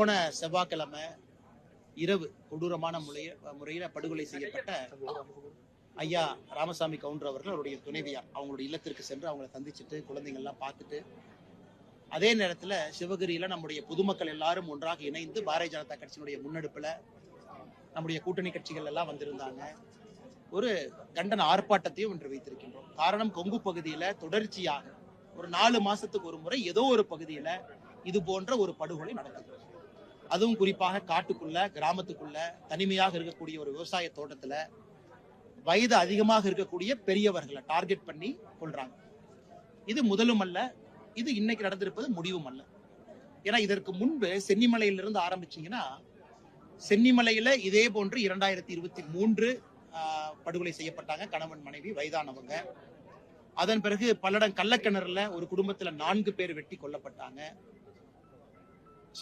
போன செவ்வாய்க்கிழமை இரவு கொடூரமான முறைய முறையில் படுகொலை செய்யப்பட்ட ஐயா ராமசாமி கவுண்டர் அவர்கள் அவருடைய துணைவியார். அவங்களுடைய இல்லத்திற்கு சென்று அவங்கள சந்திச்சுட்டு குழந்தைங்கள்லாம் பார்த்துட்டு அதே நேரத்தில் சிவகிரியில் நம்முடைய பொதுமக்கள் எல்லாரும் ஒன்றாக இணைந்து பாரதிய ஜனதா கட்சியினுடைய முன்னெடுப்பில் நம்முடைய கூட்டணி கட்சிகள் எல்லாம் வந்திருந்தாங்க. ஒரு கண்டன ஆர்ப்பாட்டத்தையும் இன்று வைத்திருக்கின்றோம். காரணம் கொங்கு பகுதியில் தொடர்ச்சியாக ஒரு நாலு மாசத்துக்கு ஒரு முறை ஏதோ ஒரு பகுதியில் இது போன்ற ஒரு படுகொலை நடக்குது. அதுவும் குறிப்பாக காட்டுக்குள்ள கிராமத்துக்குள்ள தனிமையாக இருக்கக்கூடிய ஒரு விவசாய தோட்டத்துல வயது அதிகமாக இருக்கக்கூடிய பெரியவர்களை டார்கெட் பண்ணி கொள்றாங்க. இது முதலும் அல்ல இது இன்னைக்கு நடந்திருப்பது முடிவும் அல்ல. ஏன்னா இதற்கு முன்பு சென்னிமலையிலிருந்து ஆரம்பிச்சீங்கன்னா சென்னிமலையில இதே போன்று இரண்டாயிரத்தி இருபத்தி மூன்று படுகொலை செய்யப்பட்டாங்க கணவன் மனைவி வயதானவங்க. அதன் பிறகு பல்லடம் கள்ளக்கிணறுல ஒரு குடும்பத்துல நான்கு பேர் வெட்டி கொல்லப்பட்டாங்க.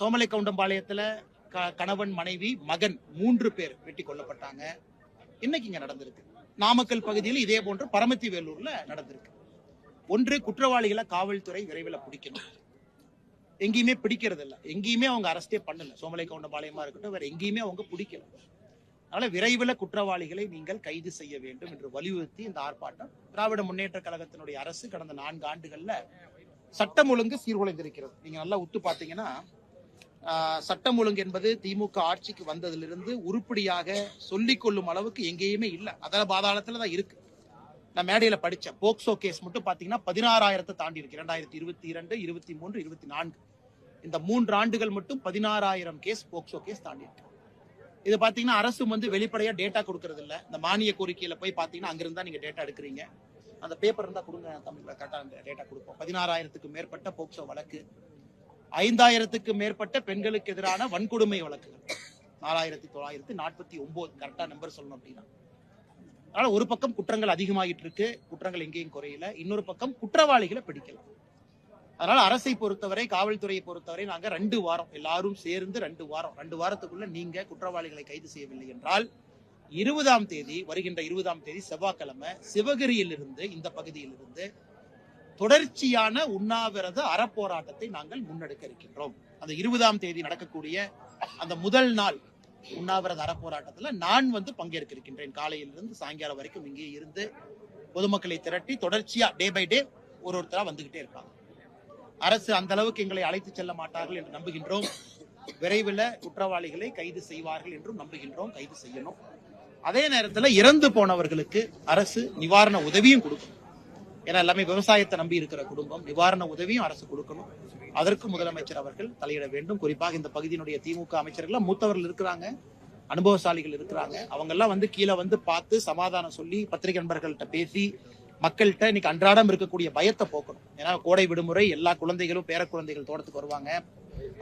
சோமலை கவுண்டம்பாளையத்தில் க- கணவன் மனைவி மகன் மூன்று பேர் வெட்டி கொல்லப்பட்டாங்க. இன்னைக்கு இங்கே நடந்திருக்கு. நாமக்கல் பகுதியில் இதே போன்று பரமத்தி வேலூர்ல நடந்திருக்கு. ஒன்று குற்றவாளிகளை காவல்துறை விரைவில் பிடிக்கணும். எங்கேயுமே பிடிக்கிறது இல்லை. எங்கேயுமே அவங்க அரஸ்டே பண்ணல. சோமலை கவுண்டம்பாளையமா இருக்கட்டும் வேற எங்கேயுமே அவங்க பிடிக்கல. அதனால விரைவில் குற்றவாளிகளை நீங்கள் கைது செய்ய வேண்டும் என்று வலியுறுத்தி இந்த ஆர்ப்பாட்டம் திராவிட முன்னேற்ற கழகத்தினுடைய அரசு கடந்த நான்கு ஆண்டுகள்ல சட்டம் ஒழுங்கு சீர்குலைந்திருக்கிறது. நீங்க நல்லா உத்து பாத்தீங்கன்னா சட்டம் ஒழுங்கு என்பது திமுக ஆட்சிக்கு வந்ததிலிருந்து உருப்படியாக சொல்லிக் கொள்ளும் அளவுக்கு எங்கேயுமே இல்லை. அதில் பாதாளத்தில் தான் இருக்கு. நான் மேடையில படிச்சேன். போக்சோ கேஸ் மட்டும் பாத்தீங்கன்னா பதினாறாயிரத்தை தாண்டி இருக்கு இரண்டாயிரத்தி இருபத்தி இரண்டு இருபத்தி மூன்று இருபத்தி நான்கு. இந்த மூன்று ஆண்டுகள் மட்டும் பதினாறாயிரம் கேஸ் போக்சோ கேஸ் தாண்டி இருக்கு இது பாத்தீங்கன்னா அரசு வந்து வெளிப்படையா டேட்டா கொடுக்கறது இல்ல. இந்த மானிய கோரிக்கையில போய் பாத்தீங்கன்னா அங்கிருந்தா நீங்க டேட்டா எடுக்கிறீங்க. அந்த பேப்பர் இருந்தா கொடுங்க தமிழ்ல கரெக்டா டேட்டா கொடுப்போம். பதினாறாயிரத்துக்கு மேற்பட்ட போக்சோ வழக்கு ஐந்தாயிரத்துக்கு மேற்பட்ட பெண்களுக்கு எதிரான வன்கொடுமை வழக்குகள். நாலாயிரத்தி தொள்ளாயிரத்தி நாற்பத்தி ஒன்பது கரெக்டா நம்பர் சொல்லணும் அப்படின்னா. அதனால ஒரு பக்கம் குற்றங்கள் அதிகமாகிட்டு இருக்கு குற்றங்கள் எங்கேயும் குறையல. இன்னொரு பக்கம் குற்றவாளிகளை பிடிக்கலாம் அதனால அரசை பொறுத்தவரை காவல்துறையை பொறுத்தவரை நாங்க ரெண்டு வாரம் எல்லாரும் சேர்ந்து ரெண்டு வாரம் ரெண்டு வாரத்துக்குள்ள நீங்க குற்றவாளிகளை கைது செய்யவில்லை என்றால் இருபதாம் தேதி வருகின்ற இருபதாம் தேதி செவ்வாய்க்கிழமை சிவகிரியிலிருந்து இந்த பகுதியிலிருந்து தொடர்ச்சியான உண்ணாவிரத அறப்போராட்டத்தை நாங்கள் முன்னெடுக்க இருக்கின்றோம். அந்த இருபதாம் தேதி நடக்கக்கூடிய அந்த முதல் நாள் உண்ணாவிரத அறப்போராட்டத்துல நான் வந்து பங்கேற்க இருக்கின்றேன். காலையிலிருந்து சாயங்காலம் வரைக்கும் இங்கே இருந்து பொதுமக்களை திரட்டி தொடர்ச்சியா டே பை டே ஒரு ஒருத்தரா வந்துகிட்டே இருப்பாங்க. அரசு அந்த அளவுக்கு எங்களை அழைத்து செல்ல மாட்டார்கள் என்று நம்புகின்றோம். விரைவில் குற்றவாளிகளை கைது செய்வார்கள் என்றும் நம்புகின்றோம். கைது செய்யணும். அதே நேரத்தில் இறந்து போனவர்களுக்கு அரசு நிவாரண உதவியும் கொடுக்கும். ஏன்னா எல்லாமே விவசாயத்தை நம்பி இருக்கிற குடும்பம் நிவாரண உதவியும் அரசு கொடுக்கணும். அதற்கு முதலமைச்சர் அவர்கள் தலையிட வேண்டும். குறிப்பாக இந்த பகுதியினுடைய திமுக அமைச்சர்கள் மூத்தவர்கள் இருக்கிறாங்க அனுபவசாலிகள் இருக்கிறாங்க. அவங்க எல்லாம் வந்து கீழே வந்து பார்த்து சமாதானம் சொல்லி பத்திரிகை நண்பர்கள்ட்ட பேசி மக்கள்கிட்ட இன்னைக்கு அன்றாடம் இருக்கக்கூடிய பயத்தை போக்கணும். ஏன்னா கோடை விடுமுறை எல்லா குழந்தைகளும் பேர குழந்தைகள் தோட்டத்துக்கு வருவாங்க.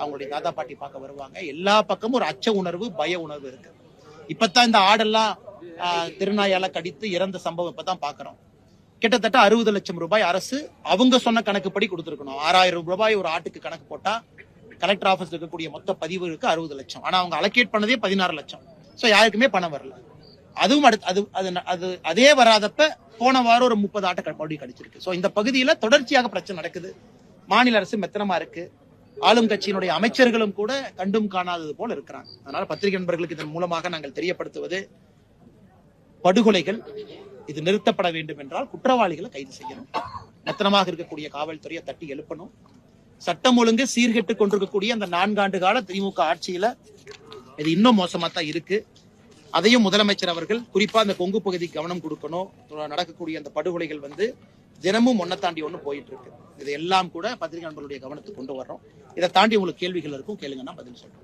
அவங்களுடைய தாத்தா பாட்டி பார்க்க வருவாங்க. எல்லா பக்கமும் ஒரு அச்ச உணர்வு பய உணர்வு இருக்கு. இப்பதான் இந்த ஆடெல்லாம் திருநாயால கடித்து இறந்த சம்பவம் இப்பதான் பாக்குறோம் கிட்டத்தட்ட அறுபது லட்சம் ரூபாய் அரசு அவங்க சொன்ன கணக்குப்படி கொடுத்துருக்கணும். ஆறாயிரம் ரூபாய் ஒரு ஆட்டுக்கு கணக்கு போட்டா கலெக்டர் ஆபீஸ் இருக்கக்கூடிய மொத்த பதிவுகளுக்கு அறுபது லட்சம். ஆனா அவங்க அலோகேட் பண்ணதே பதினாறு லட்சம். சோ யாருக்குமே பணம் வரல. அதுவும் அடுத்து அது அது அது அதே வராதப்ப போன வாரம் ஒரு முப்பது ஆட்டை க- மறுபடியும் கிடைச்சிருக்கு. சோ இந்த பகுதியில தொடர்ச்சியாக பிரச்சனை நடக்குது. மாநில அரசு மெத்தனமா இருக்கு. ஆளும் கட்சியினுடைய அமைச்சர்களும் கூட கண்டும் காணாதது போல இருக்கிறாங்க. அதனால பத்திரிகை நண்பர்களுக்கு இதன் மூலமாக நாங்கள் தெரியப்படுத்துவது படுகொலைகள். இது நிறுத்தப்பட வேண்டும் என்றால் குற்றவாளிகளை கைது செய்யணும். மெத்தனமாக இருக்கக்கூடிய காவல்துறையை தட்டி எழுப்பணும். சட்டம் ஒழுங்கு சீர்கெட்டு கொண்டிருக்கக்கூடிய அந்த நான்காண்டு கால திமுக ஆட்சியில இது இன்னும் மோசமா தான் இருக்கு. அதையும் முதலமைச்சர் அவர்கள் குறிப்பா அந்த கொங்கு பகுதிக்கு கவனம் கொடுக்கணும். நடக்கக்கூடிய அந்த படுகொலைகள் வந்து தினமும் ஒன்ன தாண்டி ஒண்ணு போயிட்டு இருக்கு. இது எல்லாம் கூட பத்திரிகை நண்பர்களுடைய கவனத்துக்கு கொண்டு வர்றோம். இதை தாண்டி உங்களுக்கு கேள்விகள் இருக்கும் கேளுங்கன்னா பதில் சொல்றேன்.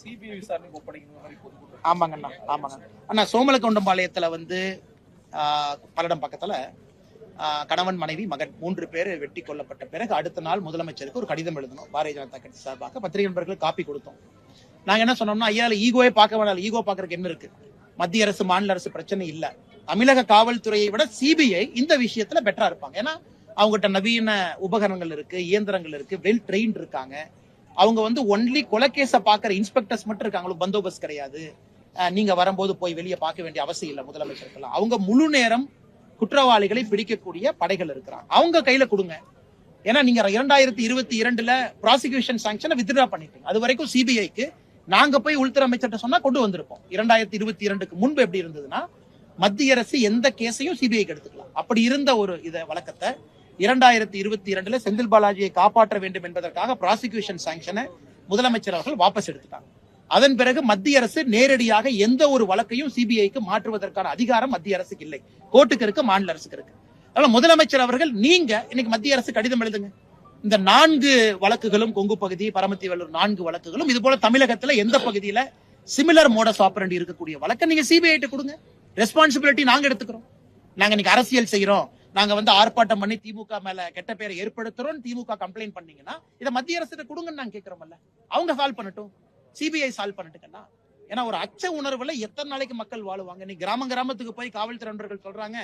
சிபிஐ விசாரணைக்கு ஒப்படைக்கிற ஆமாங்கண்ணா ஆமாங்க அண்ணா சோமலக்கவுண்டம்பாளையத்துல வந்து ஆஹ், பல்லடம் பக்கத்துல கணவன் மனைவி மகன் மூன்று பேர் வெட்டி கொல்லப்பட்ட பிறகு அடுத்த நாள் முதலமைச்சருக்கு ஒரு கடிதம் எழுதணும். பாரதிய ஜனதா கட்சி சார்பாக பத்திரிகை நண்பர்களுக்கு காப்பி கொடுத்தோம். நாங்க என்ன சொன்னோம்னா ஐயால ஈகோவே பார்க்க வேண்டாம் ஈகோ பாக்குறதுக்கு என்ன இருக்கு? மத்திய அரசு மாநில அரசு பிரச்சனை இல்ல. தமிழக காவல்துறையை விட சிபிஐ இந்த விஷயத்துல பெட்டரா இருப்பாங்க. ஏன்னா அவங்ககிட்ட நவீன உபகரணங்கள் இருக்கு இயந்திரங்கள் இருக்கு வெல் ட்ரெயின் இருக்காங்க. அவங்க வந்து ஒன்லி கொலகேஸ பாக்குற இன்ஸ்பெக்டர்ஸ் மட்டும் இருக்காங்களோ பந்தோபஸ்த் கிடையாது. நீங்க வரும்போது போய் வெளியே பார்க்க வேண்டிய அவசியம் இல்லை முதலமைச்சருக்கெல்லாம். அவங்க முழு நேரம் குற்றவாளிகளை பிடிக்கக்கூடிய படைகள் இருக்கிறாங்க. அவங்க கையில கொடுங்க. ஏன்னா நீங்க இரண்டாயிரத்தி இருபத்தி இரண்டுல ப்ராசிக்யூஷன் சாங்ஷனை வித்ட்ரா பண்ணிட்டீங்க. அது வரைக்கும் சிபிஐக்கு நாங்க போய் உள்துறை அமைச்சர்கிட்ட சொன்னா கொண்டு வந்திருப்போம். இரண்டாயிரத்தி இருபத்தி இரண்டுக்கு முன்பு எப்படி இருந்ததுன்னா மத்திய அரசு எந்த கேஸையும் சிபிஐக்கு எடுத்துக்கலாம். அப்படி இருந்த ஒரு இத வழக்கத்தை இரண்டாயிரத்தி இருபத்தி இரண்டுல செந்தில் பாலாஜியை காப்பாற்ற வேண்டும் என்பதற்காக ப்ராசிக்யூஷன் சாங்ஷனை முதலமைச்சர் அவர்கள் வாபஸ் எடுத்துட்டாங்க. அதன் பிறகு மத்திய அரசு நேரடியாக எந்த ஒரு வழக்கையும் சிபிஐக்கு மாற்றுவதற்கான அதிகாரம் மத்திய அரசுக்கு இல்லை. கோர்ட்டுக்கு இருக்கு மாநில அரசுக்கு இருக்கு. அதனால முதலமைச்சர் அவர்கள் நீங்க இன்னைக்கு மத்திய அரசு கடிதம் எழுதுங்க. இந்த நான்கு வழக்குகளும் கொங்கு பகுதி பரமத்தி வேலூர் நான்கு வழக்குகளும் இது போல தமிழகத்துல எந்த பகுதியில சிமிலர் மோடஸ் ஆப்பரண்டி இருக்கக்கூடிய வழக்கை நீங்க சிபிஐ கொடுங்க. ரெஸ்பான்சிபிலிட்டி நாங்க எடுத்துக்கிறோம். நாங்க இன்னைக்கு அரசியல் செய்யறோம் நாங்க வந்து ஆர்ப்பாட்டம் பண்ணி திமுக மேல கெட்ட பேரை ஏற்படுத்துறோம் திமுக கம்ப்ளைண்ட் பண்ணீங்கன்னா இதை மத்திய அரசு கொடுங்கன்னு நாங்க கேட்கிறோம்ல அவங்க சால்வ் பண்ணட்டும். சிபிஐ சால்வ் பண்ணட்டுங்கன்னா ஏன்னா ஒரு அச்ச உணர்வுல எத்தனை நாளைக்கு மக்கள் வாழுவாங்க? நீ கிராம கிராமத்துக்கு போய் காவல்துறை நண்பர்கள் சொல்றாங்க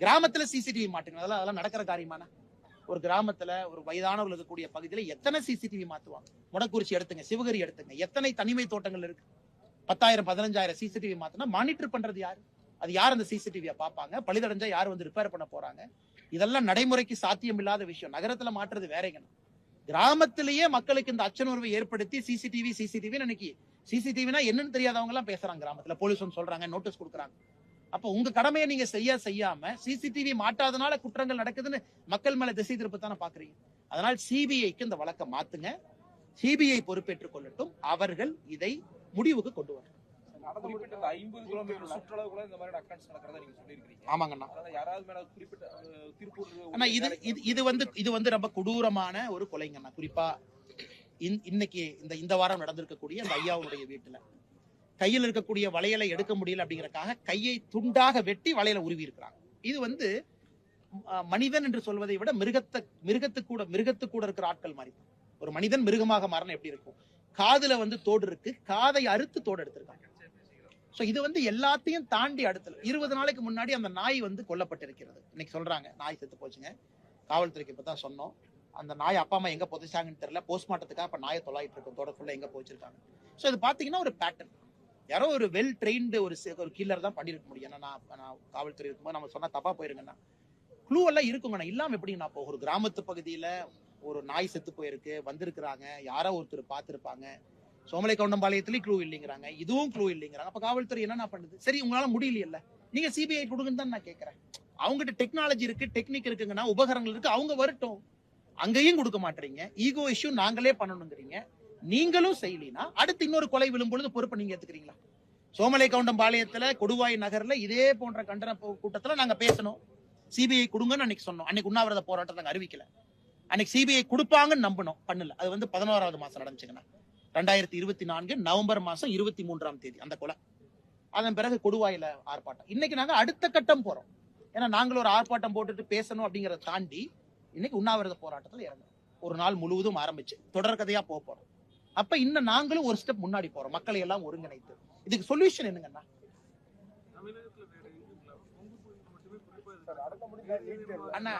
கிராமத்துல சிசிடிவி மாட்டுங்க. அதெல்லாம் அதெல்லாம் நடக்கிற காரியமான ஒரு கிராமத்துல ஒரு வயதானவர்கள் இருக்கக்கூடிய பகுதியில எத்தனை சிசிடிவி மாத்துவாங்க? முடக்குறிச்சி எடுத்துங்க சிவகரி எடுத்துங்க. எத்தனை தனிமை தோட்டங்கள் இருக்கு? பத்தாயிரம் பதினஞ்சாயிரம் சிசிடிவி மாத்தினா மானிட்டர் பண்றது யாரு? அது யார் அந்த சிசிடிவியை பார்ப்பாங்க? பழுதடைஞ்சா யார் வந்து ரிப்பேர் பண்ண போறாங்க? இதெல்லாம் நடைமுறைக்கு சாத்தியம் இல்லாத விஷயம். நகரத்துல மாற்றுறது வேறங்க கிராமத்திலேயே மக்களுக்கு இந்த அச்சனுணர்வை ஏற்படுத்தி சிசிடிவி சிசிடிவி இன்னைக்கு சிசிடிவினா என்னன்னு தெரியாதவங்க எல்லாம் பேசுறாங்க கிராமத்துல. போலீஸ் சொல்றாங்க நோட்டீஸ் கொடுக்குறாங்க. அப்ப உங்க கடமையை நீங்க செய்ய செய்யாம சிசிடிவி மாட்டாதனால குற்றங்கள் நடக்குதுன்னு மக்கள் மேல திசை திருப்பத்தானே பாக்குறீங்க. அதனால் சிபிஐக்கு இந்த வழக்கை மாத்துங்க. சிபிஐ பொறுப்பேற்றுக் கொள்ளட்டும். அவர்கள் இதை முடிவுக்கு கொண்டு வரணும் குறிப்பிட்ட இந்த ஐம்பது கிலோமீட்டர் சுற்றளவுக்குள்ள இந்த மாதிரி அக்கௌண்ட்ஸ் நடக்கிறதா நீங்க சொல்லியிருக்கீங்க ஆமாங்கண்ணா. அதனால யாராவது மேல குறிப்பிட்ட அஹ், திருப்பூர் ஆனா இது இது இது வந்து இது வந்து ரொம்ப கொடூரமான ஒரு கொலைங்கண்ணா. குறிப்பா இன்- இன்னைக்கு இந்த இந்த வாரம் நடந்திருக்கக்கூடிய அந்த ஐயாவுடைய வீட்டுல. கையில் இருக்கக்கூடிய வளையலை எடுக்க முடியல அப்படிங்கறக்காக கையை துண்டாக வெட்டி வளையலை உருவி இருக்கிறாங்க இது வந்து மனிதன் என்று சொல்வதை விட மிருகத்தை மிருகத்து கூட மிருகத்து கூட இருக்கிற ஆட்கள் மாதிரி. ஒரு மனிதன் மிருகமாக மாறினா எப்படி இருக்கும்? காதுல வந்து தோடு இருக்கு காதை அறுத்து தோடு எடுத்திருக்காங்க. ஸோ இது வந்து எல்லாத்தையும் தாண்டி அடுத்தது. இருபது நாளைக்கு முன்னாடி அந்த நாய் வந்து கொல்லப்பட்டிருக்கிறது. இன்னைக்கு சொல்றாங்க நாய் செத்து போச்சுங்க. காவல்துறைக்கு இப்போ தான் சொன்னோம். அந்த நாய் அப்பா அம்மா எங்க புதைச்சாங்கன்னு தெரியல. போஸ்ட்மார்ட்டத்துக்காக இப்போ நாயை தொலாயிட்டு இருக்கும். தோட எங்கே எங்க போச்சிருக்காங்க. ஸோ இது பார்த்தீங்கன்னா ஒரு பேட்டர்ன் யாரோ ஒரு வெல் ட்ரெயின்டு ஒரு ஒரு கில்லர் தான் பண்ணியிருக்க முடியும். ஏன்னா நான் நான் காவல்துறை இருக்கும்போது நம்ம சொன்னால் தப்பாக போயிருங்கண்ணா க்ளூ எல்லாம் இருக்குங்கண்ணா இல்லாமல் எப்படிங்கண்ணா இப்போ ஒரு கிராமத்து பகுதியில் ஒரு நாய் செத்து போயிருக்கு வந்திருக்கிறாங்க. யாரோ ஒருத்தர் பார்த்துருப்பாங்க. சோமலை கவுண்டம்பாளையத்துலயும் க்ளூ இல்லைங்கிறாங்க. இதுவும் க்ளூ இல்லைங்கிறாங்க. அப்ப காவல்துறை என்ன பண்ணுது? சரி உங்களால முடியலையில்ல. நீங்க சிபிஐ கொடுங்கன்னு தான் நான் கேட்கறேன் அவங்ககிட்ட டெக்னாலஜி இருக்கு டெக்னிக் இருக்குங்கன்னா உபகரணங்கள் இருக்கு அவங்க வரட்டும். அங்கேயும் கொடுக்க மாட்டீங்க ஈகோ இஷ்யூ நாங்களே பண்ணணுங்கிறீங்க. நீங்களும் செய்யலினா அடுத்து இன்னொரு கொலை விழும்பொழுது பொறுப்பு பொறுப்பை நீங்க எடுத்துக்கிறீங்களா சோமலை கவுண்டம்பாளையத்துல கொடுவாய் நகர்ல இதே போன்ற கண்டன கூட்டத்துல நாங்க பேசணும். சிபிஐ கொடுங்கன்னு அன்னைக்கு சொன்னோம். அன்னைக்கு உண்ணாவிரத போராட்டத்தை அறிவிக்கல. அன்னைக்கு சிபிஐ கொடுப்பாங்கன்னு நம்பணும் பண்ணல. அது வந்து பதினோராவது மாசம் நடந்துச்சுங்கண்ணா. ரெண்டாயிரத்தி இருபத்தி நான்கு நவம்பர் மாசம் இருபத்தி மூன்றாம் தேதி அந்த கொலை. அதன் பிறகு கொடுவாயில ஆர்ப்பாட்டம். இன்னைக்கு நாங்க அடுத்த கட்டம் போறோம். ஏன்னா நாங்களும் ஒரு ஆர்ப்பாட்டம் போட்டுட்டு பேசணும் அப்படிங்கறத தாண்டி இன்னைக்கு உண்ணாவிரத போராட்டத்தில் இறங்கும் ஒரு நாள் முழுவதும் ஆரம்பிச்சு தொடர்கதையா போக போறோம். அப்ப இன்னும் நாங்களும் ஒரு ஸ்டெப் முன்னாடி போறோம். மக்களை எல்லாம் ஒருங்கிணைத்து. இதுக்கு சொல்யூஷன் என்னங்கன்னா அண்ணா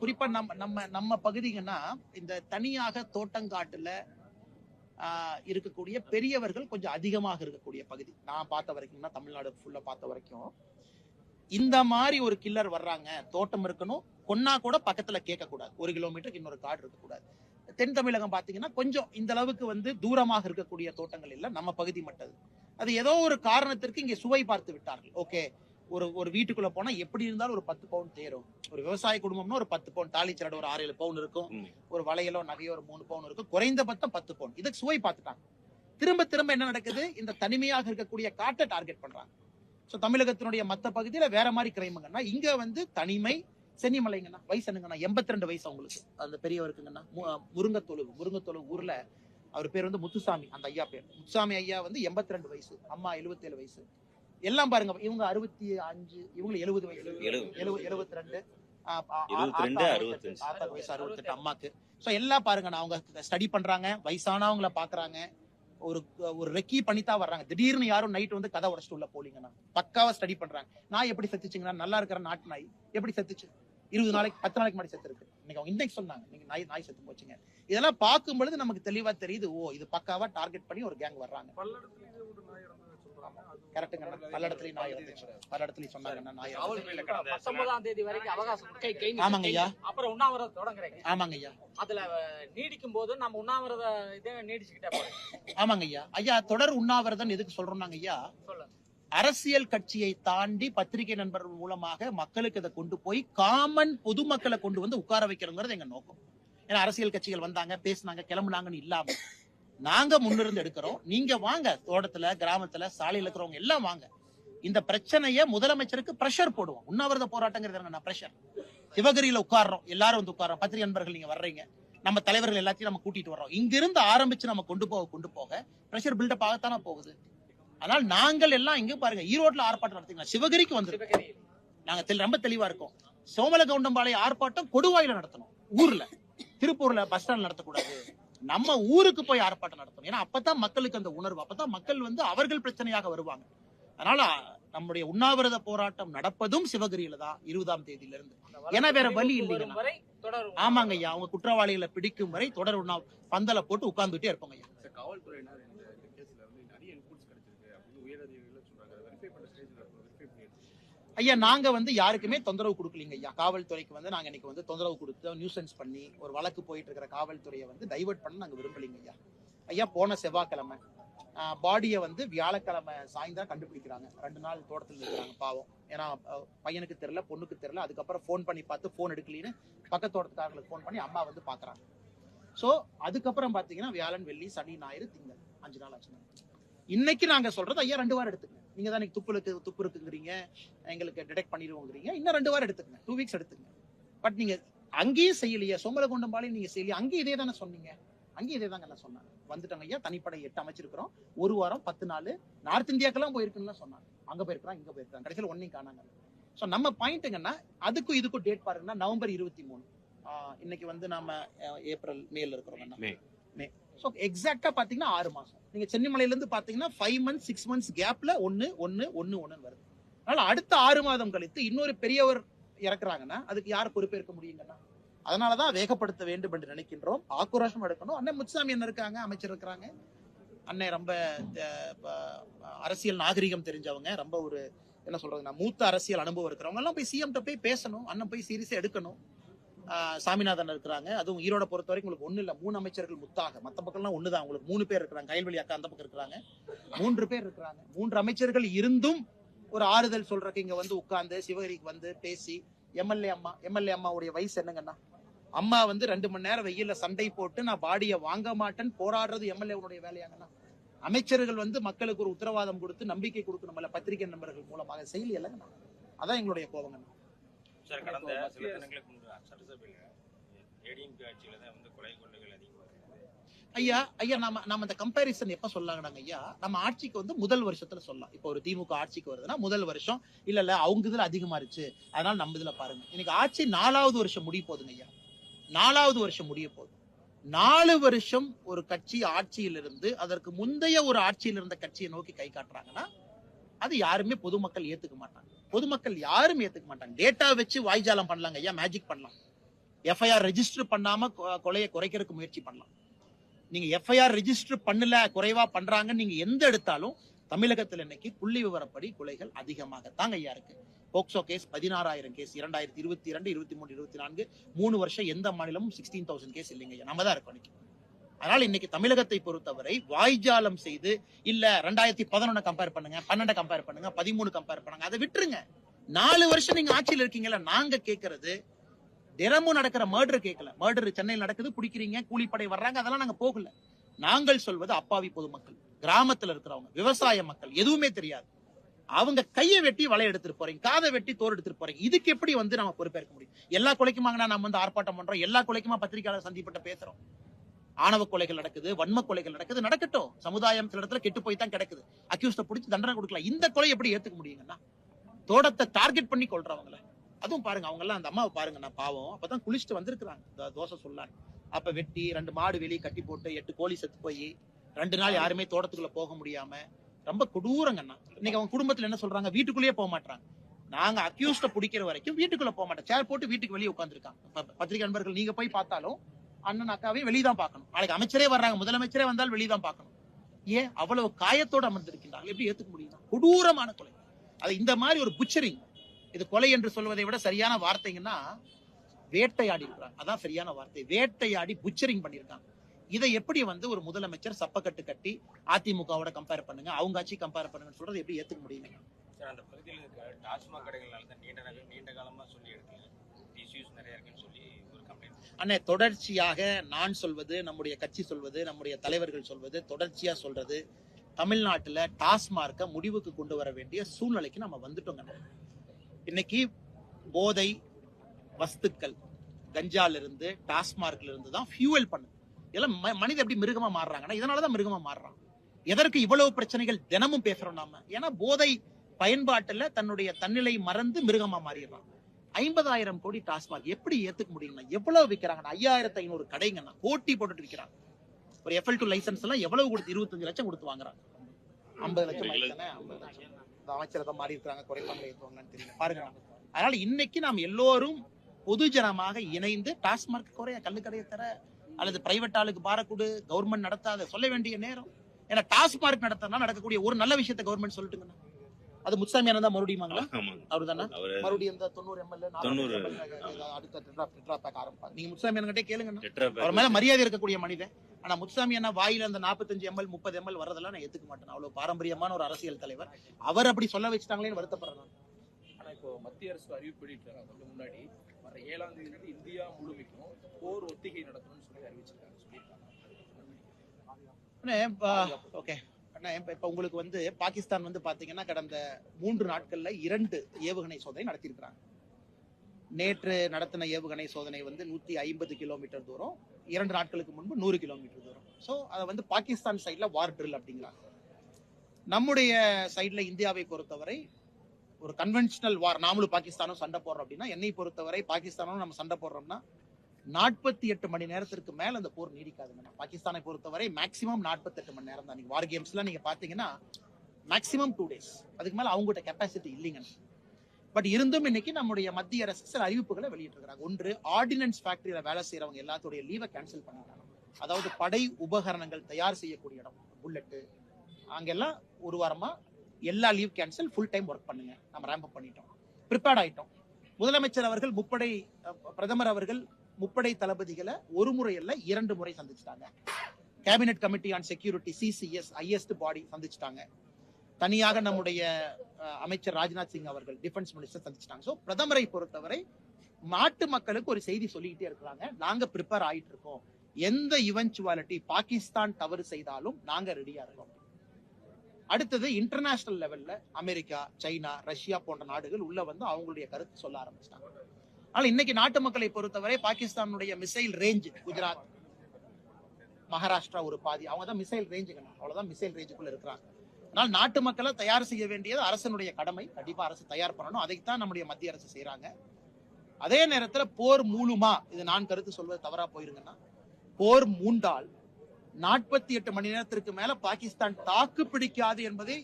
குறிப்பா நம்ம நம்ம நம்ம பகுதிங்கன்னா இந்த தனியாக தோட்டங்காட்டுல இருக்கக்கூடிய பெரியவர்கள் கொஞ்சம் அதிகமாக இருக்கக்கூடிய பகுதி. நான் பார்த்த வரைக்கும்னா தமிழ்நாடு ஃபுல்லா பார்த்த வரைக்கும். இந்த மாதிரி ஒரு கில்லர் வர்றாங்க தோட்டம் இருக்கணும் கொன்னா கூட பக்கத்துல கேட்க கூடாது ஒரு கிலோமீட்டருக்கு இன்னொரு காடு இருக்கக்கூடாது. தென் தமிழகம் பாத்தீங்கன்னா கொஞ்சம் இந்த அளவுக்கு வந்து தூரமாக இருக்கக்கூடிய தோட்டங்கள் இல்ல நம்ம பகுதி மட்டும். அது ஏதோ ஒரு காரணத்திற்கு இங்க சுவை பார்த்து விட்டார்கள். ஓகே ஒரு ஒரு வீட்டுக்குள்ள போனா எப்படி இருந்தாலும் ஒரு பத்து பவுன் தேரும். ஒரு விவசாய குடும்பம்னா ஒரு பத்து பவுன் தாலி சரடு ஒரு ஆறு ஏழு பவுன் இருக்கும். ஒரு வளையலோ நகையோ ஒரு மூணு பவுன் இருக்கும். குறைந்தபட்சம் பத்து பவுன். இதுக்கு சுவை பார்த்துட்டாங்க. திரும்ப திரும்ப என்ன நடக்குது? இந்த தனிமையாக இருக்கக்கூடிய காட்டை டார்கெட் பண்றாங்க. சோ தமிழகத்தினுடைய மத்த பகுதியில வேற மாதிரி கிரைமுங்கன்னா இங்க வந்து தனிமை சென்னிமலைங்கண்ணா வயசு என்னங்கண்ணா எண்பத்தி ரெண்டு வயசு அவங்களுக்கு. அந்த பெரியவருக்குங்கண்ணா மு- முருங்கத்தொழுவு முருங்கத்தொழுவு ஊர்ல அவர் பேர் வந்து முத்துசாமி அந்த ஐயா பேர். முத்துசாமி ஐயா வந்து எண்பத்தி ரெண்டு வயசு அம்மா 77 வயசு. எல்லாம் பாருங்க இவங்க அறுபத்தி அஞ்சு இவங்க எழுபது வயசு. எழுபது. எழுபது எழுபத்தி ரெண்டு அறுபத்தஞ்சு. வயசு அறுபத்தெட்டு அம்மாக்கு. சோ எல்லாம் பாருங்க நான் அவங்க ஸ்டடி பண்றாங்க வயசானவங்கள பாக்குறாங்க. ஒரு ஒரு ரெக்கி பண்ணித்தான் வர்றாங்க. திடீர்னு யாரும் நைட் வந்து கதை உடச்சிட்டு உள்ள போலீங்கன்னா பக்காவா ஸ்டடி பண்றாங்க. நாய் எப்படி செத்துச்சுங்கன்னா நல்லா இருக்கிற நாட்டு நாய். எப்படி செத்துச்சு? இருபது நாளைக்கு பத்து நாளைக்கு முன்னாடி செத்து இருக்கு இன்னைக்கு அவங்க சொன்னாங்க. நீங்க நாய் நாய் செத்து போச்சுங்க. இதெல்லாம் பார்க்கும் பொழுது நமக்கு தெளிவா தெரியுது. ஓ இது பக்காவா டார்கெட் பண்ணி ஒரு கேங் வர்றாங்க. கரெக்டுங்க பல இடத்துலயும் நாய் இருந்துச்சு பல இடத்துலயும் நாய் சில பத்தொன்பதாம் தேதி வரைக்கும் அவகாசம். ஆமாங்க ஐயா. அப்புறம் உண்ணாவிரதம் தொடங்குறீங்க. ஆமாங்க ஐயா. அதுல நீடிக்கும் போது நம்ம உண்ணாவிரத இதே நீடிச்சுக்கிட்டே போறோம். ஆமாங்க ஐயா. ஐயா தொடர் உண்ணாவிரதம் எதுக்கு சொல்றோம்னாங்க ஐயா? அரசியல் கட்சியை தாண்டி பத்திரிகை நண்பர்கள் மூலமாக மக்களுக்கு இதை கொண்டு போய் காமன் பொதுமக்களை கொண்டு வந்து உட்கார வைக்கிறோங்கிறது எங்க நோக்கம். ஏன்னா அரசியல் கட்சிகள் வந்தாங்க பேசுனாங்க கிளம்புனாங்கன்னு இல்லாம நாங்க முன்னிருந்து எடுக்கிறோம். நீங்க வாங்க. தோட்டத்துல கிராமத்துல சாலையில இருக்கிறவங்க எல்லாம் வாங்க. இந்த பிரச்சனையை முதலமைச்சருக்கு பிரஷர் போடுவோம். உண்ணாவிரத போராட்டங்கிறது என்ன பிரஷர் சிவகிரியில உட்கார்றோம். எல்லாரும் வந்து உட்கார்றோம். பத்திரிகை நண்பர்கள் நீங்க வர்றீங்க. நம்ம தலைவர்கள் எல்லாத்தையும் நம்ம கூட்டிட்டு வர்றோம். இங்கிருந்து ஆரம்பிச்சு நம்ம கொண்டு போக கொண்டு போக பிரஷர் பில்டப் ஆகத்தானே போகுது. ஆனால் நாங்கள் எல்லாம் இங்க பாருங்க ஈரோட்ல ஆர்ப்பாட்டம் நடத்திக்கலாம். சிவகிரிக்கு வந்து நாங்க தெளி- ரொம்ப தெளிவா இருக்கோம். சோமலகவுண்டம்பாளைய ஆர்ப்பாட்டம் கொடுவாயில நடத்தணும். ஊர்ல. திருப்பூர்ல பஸ் ஸ்டாண்ட் நடத்தக்கூடாது. நம்ம ஊருக்கு போய் ஆர்ப்பாட்டம் நடத்தணும். ஏன்னா அப்பதான் மக்களுக்கு அந்த உணர்வு. அப்பதான் மக்கள் வந்து அவர்கள் பிரச்சனையாக வருவாங்க. அதனால நம்முடைய உண்ணாவிரத போராட்டம் நடப்பதும் சிவகிரியில தான் இருபதாம் தேதியில இருந்து ஏன்னா வேற வழி தொடரும். ஆமாங்க ஐயா அவங்க குற்றவாளிகளை பிடிக்கும் வரை தொடர் உண்ணா பந்தல போட்டு உட்கார்ந்துட்டே இருப்பாங்க ஐயா சார் காவல்துறையினர் இந்த இந்த கேஸ்ல வந்து நிறைய இன்புட்ஸ் கிடைச்சிருக்கு அப்படின்னு உயர் அதிகாரிகள் சொல்றாங்க வெரிஃபை பண்ண ஸ்டேஜ்ல இருக்கும் வெரிஃபை பண்ணிட்டு ஐயா நாங்க வந்து யாருக்குமே தொந்தரவு கொடுக்கலீங்க ஐயா. காவல்துறைக்கு வந்து நாங்க இன்னைக்கு வந்து தொந்தரவு கொடுத்து நியூசன்ஸ் பண்ணி ஒரு வழக்கு போயிட்டு இருக்கிற காவல்துறையை வந்து டைவர்ட் பண்ண நாங்க விரும்பலீங்க ஐயா. ஐயா போன செவ்வாய்க்கிழமை பாடியை வந்து வியாழக்கிழமை சாயந்தரம் கண்டுபிடிக்கிறாங்க. ரெண்டு நாள் தோட்டத்தில் இருக்கிறாங்க பாவம். ஏன்னா பையனுக்கு தெரில பொண்ணுக்கு தெரில அதுக்கப்புறம் ஃபோன் பண்ணி பார்த்து ஃபோன் எடுக்கலின்னு பக்கத்து தோட்டத்துக்காரங்களுக்கு ஃபோன் பண்ணி அம்மா வந்து பார்க்குறாங்க. ஸோ அதுக்கப்புறம் பார்த்தீங்கன்னா வியாழன் வெள்ளி சனி ஞாயிறு திங்கள். அஞ்சு நாள் ஆச்சு. இன்னைக்கு நாங்கள் சொல்றது ஐயா ரெண்டு வாரம் எடுத்துக்கோங்க நீங்க தான் இன்னைக்கு துப்பு இருக்கு துப்பு இருக்குங்கிறீங்க எங்களுக்கு டிடெக்ட் பண்ணிடுவோங்கிறீங்க. இன்னும் ரெண்டு வாரம் எடுத்துக்கங்க. டூ வீக்ஸ் எடுத்துக்கங்க. பட் நீங்க அங்கேயும் செய்யலையே. சோமலகுண்டம்பாளையம் நீங்க செய்யலையே. அங்கேயும் இதே தானே சொன்னீங்க. அங்கேயும் இதே தாங்க சொன்னாங்க. வந்துட்டாங்க ஐயா. தனிப்படை எட்டு அமைச்சிருக்கிறோம். ஒரு வாரம் பத்து நாள். நார்த் இந்தியாக்கெல்லாம் போயிருக்குன்னு சொன்னாங்க. அங்க போயிருக்கிறான் இங்க போயிருக்காங்க கடைசியில் ஒன்னையும் காணாங்க ஸோ நம்ம பாயிண்ட் என்னன்னா அதுக்கும் இதுக்கும் டேட் பாருங்கன்னா நவம்பர் இருபத்தி மூணு. இன்னைக்கு வந்து நாம ஏப்ரல் மேல இருக்கிறோம் மே. மே எக்ஸாக்டா பாத்தீங்கன்னா ஆறு மாசம். நீங்க சென்னிமலையில இருந்து பாத்தீங்கன்னா ஃபைவ் மந்த்ஸ் சிக்ஸ் மந்த்ஸ் கேப்ல ஒன்னு ஒன்னு ஒன்னு ஒன்னு வருது. அதனால அடுத்த ஆறு மாதம் கழித்து இன்னொரு பெரியவர் இறக்குறாங்கன்னா அதுக்கு யார் பொறுப்பேற்க முடியுங்கன்னா? அதனாலதான் வேகப்படுத்த வேண்டும் என்று நினைக்கின்றோம். ஆக்ரோஷம் எடுக்கணும். அண்ணன் முத்துசாமி என்ன இருக்காங்க? அமைச்சர் இருக்கிறாங்க. அண்ணன் ரொம்ப அரசியல் நாகரிகம் தெரிஞ்சவங்க. ரொம்ப ஒரு என்ன சொல்றதுன்னா மூத்த அரசியல் அனுபவம் இருக்கிறவங்க. எல்லாம் போய் சிஎம் போய் பேசணும். அண்ணன் போய் சீரியஸா எடுக்கணும். சாமிநாதன் இருக்கிறாங்க. அதுவும் ஈரோட பொறுத்த வரைக்கும் உங்களுக்கு ஒண்ணு இல்ல. மூணு அமைச்சர்கள் முத்தாக. மத்த பக்கம்லாம் ஒண்ணுதான். உங்களுக்கு மூணு பேர் இருக்கிறாங்க. கயல்வெளி அக்கா அந்த பக்கம் இருக்கிறாங்க. மூன்று பேர் இருக்கிறாங்க. மூன்று அமைச்சர்கள் இருந்தும் ஒரு ஆறுதல் சொல்றக்கு இங்க வந்து உட்கார்ந்து சிவகிரிக்கு வந்து பேசி எம்எல்ஏ அம்மா எம்எல்ஏ அம்மாவுடைய வயசு என்னங்கண்ணா? அம்மா வந்து ரெண்டு மணி நேரம் வெயில்ல சண்டை போட்டு நான் பாடியை வாங்க மாட்டேன்னு போராடுறது எம்எல்ஏ உடைய வேலையாங்கண்ணா. அமைச்சர்கள் வந்து மக்களுக்கு ஒரு உத்தரவாதம் கொடுத்து நம்பிக்கை கொடுக்கணும்ல பத்திரிகை நண்பர்கள் மூலமாக. செயல் இல்லைங்கண்ணா. அதான் எங்களுடைய கோபங்கண்ணா. சார் கடந்த சில தினங்களுக்கு முன்பு சட்டசபையில் ஏடிஎம்கே ஆட்சியில தான் வந்து கொலை கொள்ளைகள் அதிகமாக ஐயா ஐயா நம்ம நம்ம இந்த கம்பேரிசன் எப்ப சொல்லாங்கன்னாங்க ஐயா? நம்ம ஆட்சிக்கு வந்து முதல் வருஷத்துல சொல்லலாம். இப்போ ஒரு திமுக ஆட்சிக்கு வருதுன்னா முதல் வருஷம் இல்ல இல்ல அவங்க இதுல அதிகமா இருந்துச்சு அதனால நம்ம இதுல பாருங்க. இன்னைக்கு ஆட்சி நாலாவது வருஷம் முடிய போகுதுங்க ஐயா. நாலாவது வருஷம் முடிய போகுது. நாலு வருஷம் ஒரு கட்சி ஆட்சியில் இருந்து அதற்கு முந்தைய ஒரு ஆட்சியில் இருந்த கட்சியை நோக்கி கை காட்டுறாங்கன்னா அது யாருமே பொதுமக்கள் ஏத்துக்க மாட்டாங்க. பொதுமக்கள் யாரும் ஏத்துக்க மாட்டாங்க. டேட்டா வச்சு வாய்ஜாலம் பண்ணலாங்க ஐயா மேஜிக் பண்ணலாம். எஃப்ஐஆர் ரெஜிஸ்டர் பண்ணாம கொ- கொலையை குறைக்கிறதுக்கு முயற்சி பண்ணலாம். நீங்க எஃப்ஐஆர் ரெஜிஸ்டர் பண்ணல குறைவா பண்றாங்கன்னு நீங்க எந்த எடுத்தாலும் தமிழகத்தில் இன்னைக்கு புள்ளி விவரப்படி கொலைகள் அதிகமாகத்தாங்க ஐயா இருக்கு. போக்சோ கேஸ் பதினாறாயிரம் கேஸ் இரண்டாயிரத்தி இருபத்தி இரண்டு இருபத்தி மூணு இருபத்தி நான்கு மூணு வருஷம் எந்த மாநிலமும் சிக்ஸ்டீன் தௌசண்ட் கேஸ் இல்லைங்க ஐயா. நம்ம தான் இருக்கோம் இன்னைக்கு. அதனால இன்னைக்கு தமிழகத்தை பொறுத்தவரை வாய்ஜாலம் செய்து இல்ல ரெண்டாயிரத்தி பதினொன்னு கம்பேர் பண்ணுங்க பன்னெண்டு கம்பேர் பண்ணுங்க பதிமூணு கம்பேர் பண்ணுங்க அதை விட்டுருங்க. நாலு வருஷம் நீங்க ஆட்சியில் இருக்கீங்கல்ல நாங்க கேட்கறது தினமும் நடக்கிற மர்டர் கேட்கல. மர்டர் சென்னையில் நடக்குது பிடிக்கிறீங்க கூலிப்படை வர்றாங்க அதெல்லாம் நாங்க போகல. நாங்கள் சொல்வது அப்பாவி பொதுமக்கள் கிராமத்துல இருக்கிறவங்க விவசாய மக்கள் எதுவுமே தெரியாது. அவங்க கையை வெட்டி வலை எடுத்துட்டு போறீங்க காதை வெட்டி தோர் எடுத்துட்டு போறீங்க இதுக்கு எப்படி வந்து நம்ம பொறுப்பேற்க முடியும்? எல்லா கொலைக்குமாங்கண்ணா நம்ம வந்து ஆர்ப்பாட்டம் பண்றோம் எல்லா கொலைக்குமா பத்திரிகையாளர் சந்திப்பட்ட பேசுறோம். ஆணவ கொலைகள் நடக்குது வன்ம கொலைகள் நடக்குது நடக்கட்டும். சமுதாயம் சில இடத்துல கெட்டு போய் தான் கிடக்குது. அக்யூஸ்ட பிடிச்சி தண்டனை கொடுக்கலாம் இந்த கொலை எப்படி ஏத்துக்க முடியுங்கன்னா தோட்டத்தை டார்கெட் பண்ணி கொள்றவங்கள அதுவும் பாருங்க அவங்க எல்லாம் அந்த அம்மாவை பாருங்க நான் பாவம். அப்பதான் குளிச்சுட்டு வந்திருக்கிறாங்க. தோசை சொல்லான்னு. அப்ப வெட்டி ரெண்டு மாடு வெளியே கட்டி போட்டு எட்டு கோழி செத்து போய் ரெண்டு நாள் யாருமே தோட்டத்துக்குள்ள போக முடியாம ரொம்ப கொடூரங்கண்ணா. இன்னைக்கு அவங்க குடும்பத்துல என்ன சொல்றாங்க? வீட்டுக்குள்ளேயே போக மாட்டாங்க நாங்க அக்யூஸ்ட பிடிக்கிற வரைக்கும் வீட்டுக்குள்ள போக மாட்டோம். சேர் போட்டு வீட்டுக்கு வெளியே உட்காந்துருக்காங்க பத்திரிகை நண்பர்கள் நீங்க போய் பார்த்தாலும் அண்ணன் அக்காவையும் வெளிதான் பார்க்கணும். நாளைக்கு அமைச்சரே வர்றாங்க. முதலமைச்சரே வந்தால் வெளிதான் பார்க்கணும். ஏன்? அவ்வளவு காயத்தோடு அமர்ந்திருக்கின்றார்கள். எப்படி ஏத்துக்க முடியும்? கொடூரமான கொலை. அது இந்த மாதிரி ஒரு புச்சரிங் இது கொலை என்று சொல்வதை விட சரியான வார்த்தைங்கன்னா வேட்டையாடி இருக்கிறாங்க அதான் சரியான வார்த்தை. வேட்டையாடி புச்சரிங் பண்ணியிருக்காங்க. இதை எப்படி வந்து ஒரு முதலமைச்சர் சப்பக்கட்டு கட்டி அதிமுகவோட கம்பேர் பண்ணுங்க? அவங்க ஆட்சி கம்பேர் பண்ணுங்கன்னு சொல்றது எப்படி ஏத்துக்க முடியுங்க சார் அந்த பகுதியில் இருக்க டாஸ்மாக் கடைகள்னால தான் நீண்ட நீண்ட காலமா சொல்லி எடுக்கல. இஷ்யூஸ் நிறைய இருக்குன்னு அண்ணே தொடர்ச்சியாக நான் சொல்வது நம்முடைய கட்சி சொல்வது நம்முடைய தலைவர்கள் சொல்வது தொடர்ச்சியா சொல்றது தமிழ்நாட்டில் டாஸ்மார்க்கை முடிவுக்கு கொண்டு வர வேண்டிய சூழ்நிலைக்கு நம்ம வந்துட்டோங்க இன்னைக்கு போதை வஸ்துக்கள் கஞ்சாலிருந்து டாஸ்மார்க்ல இருந்து தான் ஃபியூவல் பண்ணுது இதெல்லாம் ம- மனிதன் எப்படி மிருகமா மாறுறாங்கன்னா இதனாலதான் மிருகமா மாறுறான். எதற்கு இவ்வளவு பிரச்சனைகள் தினமும் பேசுறோம் நாம? ஏன்னா போதை பயன்பாட்டுல தன்னுடைய தன்னிலை மறந்து மிருகமா மாறிடுறான். ஐம்பதாயிரம் கோடி டாஸ்மாக் எப்படி ஏத்துக்க முடியும்னா எவ்வளவு விற்கிறாங்கன்னா ஐயாயிரத்தி ஐநூறு கடைங்கண்ணா போட்டி போட்டுட்டு விற்கிறாங்க ஒரு எஃப்எல் டூ லைசன்ஸ் எல்லாம் எவ்வளவு கொடுத்து இருபத்தஞ்சு லட்சம் கொடுத்து வாங்குறாங்க. ஐம்பது லட்சம்? 50 லட்சம். இந்த அமைச்சர் தான் மாறி இருக்காங்க குறைப்பாங்களே ஏற்றுவாங்களான்னு தெரியல. பாருங்க அதனால இன்னைக்கு நாம் எல்லோரும் பொதுஜனமாக இணைந்து டாஸ்மாக் குறைய கள்ளுக்கடையை தர அல்லது பிரைவேட் ஆளுக்கு பாரக்கூடு கவர்மெண்ட் நடத்தாத சொல்ல வேண்டிய நேரம். ஏன்னா டாஸ்மார்க் நடத்தினா நடக்கக்கூடிய ஒரு நல்ல விஷயத்தை கவர்மெண்ட் சொல்லட்டுங்கண்ணா அது முத்துசாமியான தான் மறுபடியுமாங்களா ஆமாங்க. அவரு தானே மறுபடியும் இந்த தொண்ணூறு எம்எல்ஏ தொண்ணூறு. அடுத்த டெட்ரா டெட்ரா பேக் ஆரம்பிப்பாங்க நீங்க கேளுங்க அவர் மேல மரியாதை இருக்கக்கூடிய மனிதன். ஆனா முத்துசாமி அண்ணா வாயில அந்த 45 எம்எல் முப்பது எம்எல் வரதெல்லாம் நான் ஏத்துக்க மாட்டேன். அவ்வளவு பாரம்பரியமான ஒரு அரசியல் தலைவர். அவர் அப்படி சொல்ல வச்சுட்டாங்களேன்னு வருத்தப்படுறேன். ஆனா இப்போ மத்திய அரசு அறிவிப்பு வெளியிட்டாங்க அதுக்கு முன்னாடி வர ஏழாம் தேதி இந்தியா முழுமைக்கும் போர் ஒத்திகை நடத்தணும்னு சொல்லி அறிவிச்சிருக்காங்க. சொல்லியிருக்காங்க. ஓகே அண்ணா இப்போ இப்ப உங்களுக்கு வந்து பாகிஸ்தான் வந்து பாத்தீங்கன்னா கடந்த மூன்று நாட்கள்ல இரண்டு ஏவுகணை சோதனை நடத்தியிருக்கிறாங்க. நேற்று நடத்தின ஏவுகணை சோதனை வந்து நூத்தி ஐம்பது கிலோமீட்டர் தூரம் இரண்டு நாட்களுக்கு முன்பு நூறு கிலோமீட்டர் தூரம். ஸோ அதை வந்து பாகிஸ்தான் சைட்ல வார் ட்ரில் அப்படிங்கிறாங்க. நம்முடைய சைட்ல இந்தியாவை பொறுத்தவரை ஒரு கன்வென்ஷனல் வார் நாமளும் பாகிஸ்தானும் சண்டை போடுறோம் அப்படின்னா என்னை பொறுத்தவரை பாகிஸ்தானும் நம்ம சண்டை போடுறோம்னா நாற்பத்தி எட்டு மணி நேரத்திற்கு மேல அந்த போர் நீடிக்காதுங்க பாகிஸ்தானை பொறுத்தவரை மேக்ஸிமம் நாற்பத்தெட்டு மணி நேரம் தான். நீங்க வார் எல்லாம் நீங்க பாத்தீங்கன்னா மேக்சிமம் டூ டேஸ் அதுக்கு மேல அவங்ககிட்ட கெப்பாசிட்டி இல்லைங்க. பட் இருந்தும் இன்னைக்கு நம்முடைய மத்திய அரசு சில அறிவிப்புகளை வெளியிட்டிருக்கிறாங்க. ஒன்று ஆர்டினன்ஸ் ஃபேக்டரியில வேலை செய்யறவங்க எல்லாத்துடைய லீவை கேன்சல் பண்ணிருக்காங்க அதாவது படை உபகரணங்கள் தயார் செய்யக்கூடிய இடம். புல்லட்டு அங்கெல்லாம் ஒரு வாரமா எல்லா leave cancel full time work பண்ணுங்க. நம்ம ரேம்ப் பண்ணிட்டோம். ப்ரிப்பேர்ட் ஆயிட்டோம். முதலமைச்சர் அவர்கள் முப்படை பிரதமர் அவர்கள் முப்படை தளபதிகளை ஒரு முறை அல்ல இரண்டு முறை சந்திச்சிட்டாங்க. Cabinet committee on security CCS highest body சந்திச்சிட்டாங்க. தனியாக நம்முடைய அமைச்சர் ராஜ்நாத் சிங் அவர்கள் டிஃபென்ஸ் மினிஸ்டர் சந்திச்சிட்டாங்க. ஸோ பிரதமரை பொறுத்தவரை நாட்டு மக்களுக்கு ஒரு செய்தி சொல்லிக்கிட்டே இருக்கிறாங்க. நாங்க ப்ரிப்பேர் ஆயிட்டு இருக்கோம். எந்த இவென்ச்சுவாலிட்டி பாகிஸ்தான் தவறு செய்தாலும் நாங்க ரெடியா இருக்கோம். அடுத்தது இன்டர்நேஷனல் லெவல்ல அமெரிக்கா சைனா ரஷ்யா போன்ற நாடுகள் உள்ள வந்து அவங்களுடைய கருத்து சொல்ல ஆரம்பிச்சிட்டாங்க. ஆனால் இன்னைக்கு நாட்டு மக்களை பொறுத்தவரை பாகிஸ்தானுடைய மிசைல் ரேஞ்ச் குஜராத் மகாராஷ்டிரா ஒரு பாதி. அவங்க தான் மிசைல் ரேஞ்சுங்க அவ்வளவுதான் மிசைல் ரேஞ்சுக்குள்ள இருக்கிறாங்க. ஆனால் நாட்டு மக்களை தயார் செய்ய வேண்டியது அரசனுடைய கடமை. கண்டிப்பா அரசு தயார் பண்ணணும். அதைத்தான் நம்முடைய மத்திய அரசு செய்யறாங்க அதே நேரத்துல போர் மூலுமா இது நான் கருத்து சொல்வது தவறா போயிருங்கன்னா போர் மூண்டால் நாற்பத்தி எட்டு மணி நேரத்திற்கு மேல பாகிஸ்தான் தாக்கு பிடிக்காது என்பதை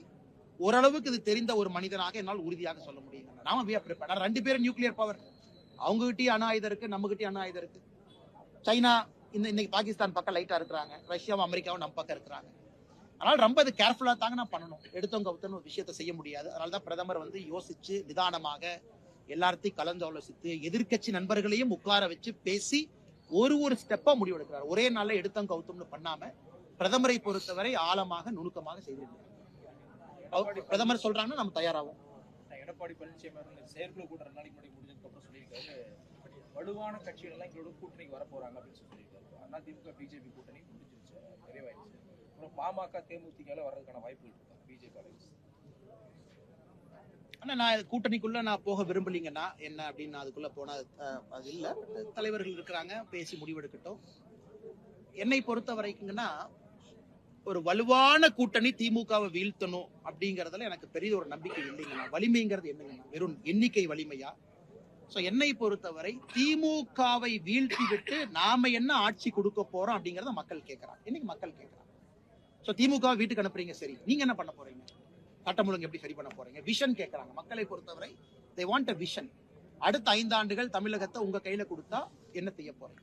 ஓரளவுக்கு இது தெரிந்த ஒரு மனிதனாக என்னால் உறுதியாக சொல்ல முடியும் நாம ரெண்டு பேரும் நியூக்ளியர் பவர் அவங்ககிட்டயும் அணு ஆயுதம் இருக்கு நம்ம கிட்டயும் அணு ஆயுதம் இருக்கு. சைனா இந்த இன்னைக்கு பாகிஸ்தான் பக்கம் லைட்டா இருக்கிறாங்க. ரஷ்யாவும் அமெரிக்காவும் நம்ம பக்கம் இருக்கிறாங்க. அதனால ரொம்ப அது கேர்ஃபுல்லா தாங்க நான் பண்ணணும். எடுத்தவங்க கவுத்தன்னு ஒரு விஷயத்த செய்ய முடியாது. அதனாலதான் பிரதமர் வந்து யோசிச்சு நிதானமாக எல்லாத்தையும் கலந்து ஆலோசித்து எதிர்க்கட்சி நண்பர்களையும் உட்கார வச்சு பேசி ஒரு ஒரு ஸ்டெப்பா முடிவெடுக்கிறார். ஒரே நாள்ல எடுத்தவங்க கவுத்தம்னு பண்ணாம பிரதமரை பொறுத்தவரை ஆழமாக நுணுக்கமாக செய்திருக்கிறார். பிரதமர் சொல்றாங்கன்னா நம்ம தயாராகும் எடப்பாடி பழனிசாமி செயற்குழு கூட்டம் நாளைக்கு முன்னாடி முடிஞ்சதுக்கு அப்புறம் சொல்லியிருக்காரு வலுவான கட்சிகள் எல்லாம் எங்களோட கூட்டணிக்கு வர போறாங்க அப்படின்னு சொல்லியிருக்காரு. அண்ணா திமுக பிஜேபி கூட்டணி முடிஞ்சிருச்சு நிறைவாயிருச்சு அப்புறம் பாமக தேமுதிகால வர்றதுக்கான வாய்ப்புகள் இருக்கு? பிஜேபி அலைன்ஸ் ஆனா நான் கூட்டணிக்குள்ளே கூட்டணிக்குள்ள நான் போக விரும்பலீங்கன்னா என்ன அப்படின்னு அதுக்குள்ளே அதுக்குள்ள போனா அது இல்ல. தலைவர்கள் இருக்கிறாங்க பேசி முடிவெடுக்கட்டும். என்னை பொறுத்த வரைக்குங்கன்னா ஒரு வலுவான கூட்டணி திமுகவை வீழ்த்தணும் அப்படிங்கறதுல எனக்கு பெரிய ஒரு நம்பிக்கை இல்லைங்கண்ணா. வலிமைங்கிறது என்னங்கண்ணா வெறும் எண்ணிக்கை வலிமையா? ஸோ என்னை பொறுத்தவரை திமுகவை வீழ்த்தி விட்டு நாம என்ன ஆட்சி கொடுக்க போறோம் அப்படிங்கறத மக்கள் கேட்கறாங்க இன்னைக்கு மக்கள் கேட்கறாங்க ஸோ திமுக வீட்டுக்கு அனுப்புறீங்க சரி. நீங்க என்ன பண்ண போறீங்க? சட்டம் ஒழுங்கு எப்படி சரி பண்ண போறீங்க? விஷன் கேட்கறாங்க மக்களை பொறுத்தவரை தே வாண்ட் அ விஷன் அடுத்த ஐந்தாண்டுகள் தமிழகத்தை உங்க கையில கொடுத்தா என்ன செய்ய போறீங்க?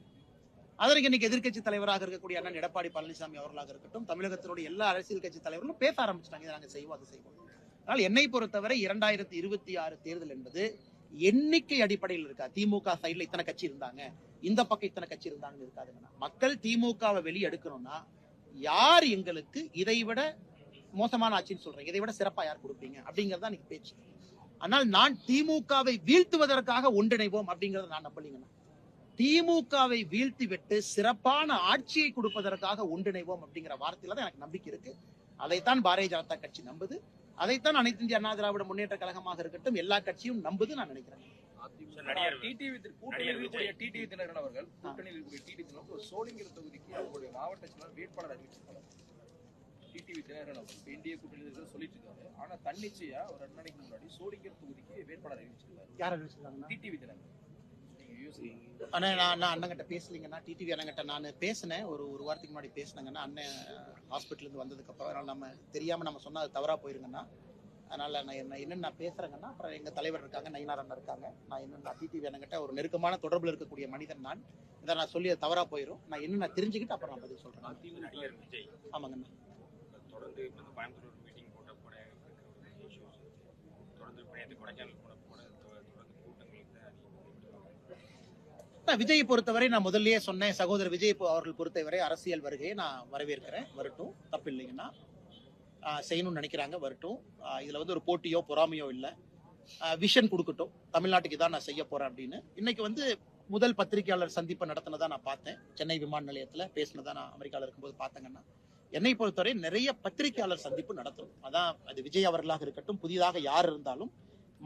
அதற்கு இன்னைக்கு எதிர்க்கட்சி தலைவராக இருக்கக்கூடிய அண்ணன் எடப்பாடி பழனிசாமி அவர்களாக இருக்கட்டும் தமிழகத்தினுடைய எல்லா அரசியல் கட்சி தலைவர்களும் பேச ஆரம்பிச்சிட்டாங்க. இதை நாங்க செய்வோம் அதை செய்வோம். அதனால் என்னை பொறுத்தவரை இரண்டாயிரத்தி இருபத்தி ஆறு தேர்தல் என்பது எண்ணிக்கை அடிப்படையில் இருக்கா? திமுக சைடுல இத்தனை கட்சி இருந்தாங்க. இந்த பக்கம் இத்தனை கட்சி இருந்தாங்கன்னு இருக்காதுங்கண்ணா மக்கள் திமுகவை வெளியே எடுக்கணும்னா யார் எங்களுக்கு இதை விட மோசமான ஆட்சின்னு சொல்றீங்க? இதை விட சிறப்பா யார் கொடுப்பீங்க? அப்படிங்கறது நீங்க பேச்சு. ஆனால் நான் திமுகவை வீழ்த்துவதற்காக ஒன்றிணைவோம் அப்படிங்கறத நான் நம்பலீங்கண்ணா திமுகவை வீழ்த்தி விட்டு சிறப்பான ஆட்சியை கொடுப்பதற்காக ஒன்றிணைவோம் அப்படிங்கிற வார்த்தையில தான் எனக்கு நம்பிக்கை இருக்கு. அதைத்தான் பாரதிய ஜனதா கட்சி நம்புது. அதைத்தான் அனைத்து இந்திய அண்ணா திராவிட முன்னேற்ற கழகமாக இருக்கட்டும் எல்லா கட்சியும் நம்புது நான் நினைக்கிறேன். டிடிவி தினகரன் அவர்கள் அறிவிச்சிருக்காங்க இந்திய கூட்டணியில் சொல்லிட்டு இருக்காரு ஆனா தன்னிச்சையா ஒரு ரெண்டு நாளைக்கு முன்னாடி சோளிங்கர் தொகுதிக்கு வேட்பாளர் அறிவிச்சிருக்காரு. யார் அறிவிச்சிருக்காங்கன்னா? டிடிவி தினகரன். யோசிங்க அண்ணா நான் நான் அண்ணங்கிட்ட பேசலீங்கன்னா டிடிவி அண்ணங்கிட்ட நான் பேசினேன். ஒரு ஒரு வாரத்துக்கு முன்னாடி பேசினேங்கன்னா அண்ணன் ஹாஸ்பிட்டல் இருந்து வந்ததுக்கு அப்புறம் அதனால நம்ம தெரியாம நம்ம சொன்னா அது தவறா போயிருங்கன்னா அதனால நான் என்ன என்னன்னு நான் பேசுறேங்கன்னா அப்புறம் எங்க தலைவர் இருக்காங்க நயினார் அண்ணன் இருக்காங்க. நான் என்ன நான் டிடிவி அண்ணங்கிட்ட ஒரு நெருக்கமான தொடர்புல இருக்கக்கூடிய மனிதன் நான். இதை நான் சொல்லி அது தவறா போயிடும் நான் என்ன நான் தெரிஞ்சுக்கிட்டு அப்புறம் நான் பதில் நடிகர் விஜய். ஆமாங்கண்ணா. தொடர்ந்து கோயம்புத்தூர் மீட்டிங் போட்ட கூட தொடர்ந்து இப்போ நேற்று கொடைக்கானல் போன கூட தொ- தொடர்ந்து கூட்டங்களுக்கு அதிகம் நான் விஜயை பொறுத்தவரை நான் முதல்லயே சொன்னேன் சகோதரர் விஜய் அவர்கள் பொறுத்தவரை அரசியல் வருகையை நான் வரவேற்கிறேன். வரட்டும் தப்பு இல்லைங்கன்னா செய்யணும்னு நினைக்கிறாங்க வரட்டும். இதில் இதுல வந்து ஒரு போட்டியோ பொறாமையோ இல்லை. விஷன் கொடுக்கட்டும். தமிழ்நாட்டுக்கு தான் நான் செய்ய போறேன் அப்படின்னு. இன்னைக்கு வந்து முதல் பத்திரிகையாளர் சந்திப்பை நடத்தினதா நான் பார்த்தேன். சென்னை விமான நிலையத்துல பேசினதா நான் அமெரிக்கால இருக்கும்போது பார்த்தேங்கன்னா என்னை பொறுத்தவரை நிறைய பத்திரிகையாளர் சந்திப்பு நடத்தணும் அதான் அது விஜய் அவர்களாக இருக்கட்டும் புதிதாக யார் இருந்தாலும்